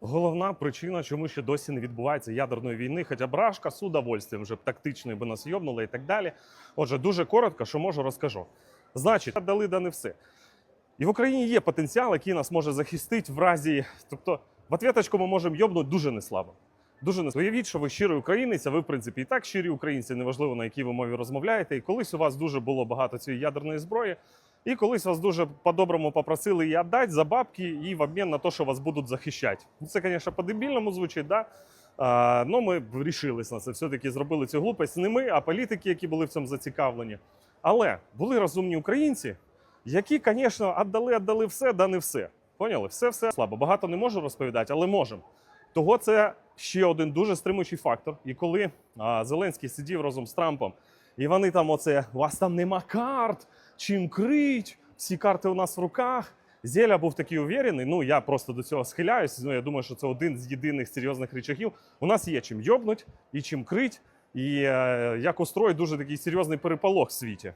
Головна причина, чому ще досі не відбувається ядерної війни, хоча б Рашка з удовольствием вже б тактичною би нас йобнули і так далі. Отже, дуже коротко, що можу, розкажу. Значить, дали да не все. І в Україні є потенціал, який нас може захистити в разі. Тобто, в ответочку ми можемо йобнути дуже неслабо. Дуже не уявіть, що ви щирий українець, а ви, в принципі, і так щирі українці, неважливо на якій ви мові розмовляєте. І колись у вас дуже було багато цієї ядерної зброї, і колись вас дуже по-доброму попросили її віддати за бабки і в обмін на те, що вас будуть захищати. Це, звісно, по-дебільному звучить, да? А, ну, ми вирішились на це. Все-таки зробили цю глупость. Не ми, а політики, які були в цьому зацікавлені. Але були розумні українці, які, звісно, віддали, віддали все, да не все. Поняли? Все, все слабо. Багато не можу розповідати, але можемо. Того це ще один дуже стримуючий фактор. І коли а, Зеленський сидів разом з Трампом, і вони там, оце, у вас там нема карт, чим крить, всі карти у нас в руках. Зеля був такий уверений. Ну я просто до цього схиляюсь. Ну я думаю, що це один з єдиних серйозних речагів. У нас є чим йобнуть і чим крить, і е, як устроїть дуже такий серйозний переполох в світі.